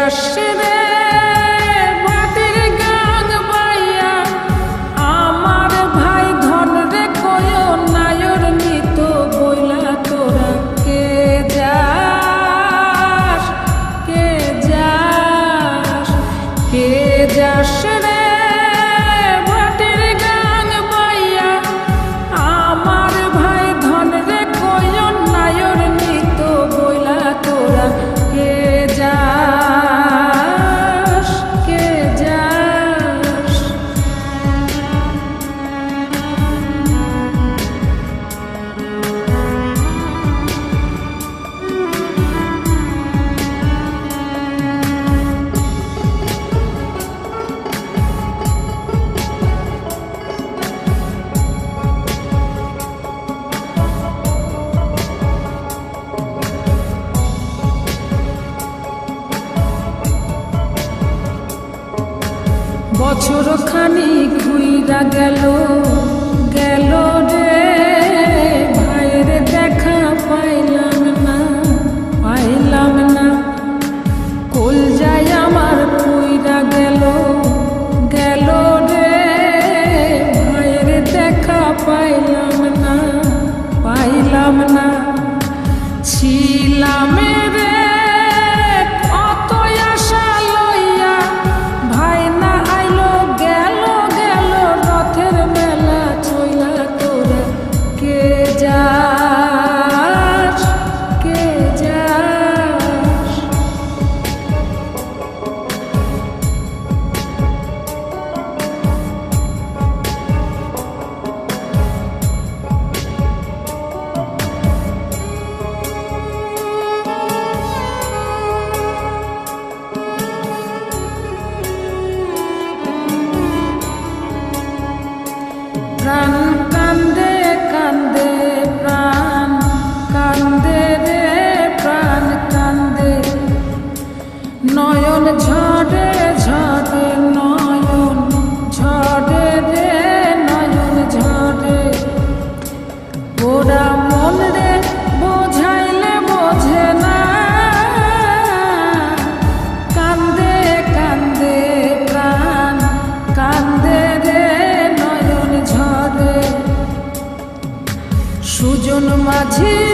yaşını বছর খানি খুইরা গেল গেল রে। ভাইয়ের দেখা পাইলাম না পাইলাম না। কোল যায় আমার খুইরা গেল গেল রে। ভাইয়ের দেখা পাইলাম না পাইলাম না। ছি Run to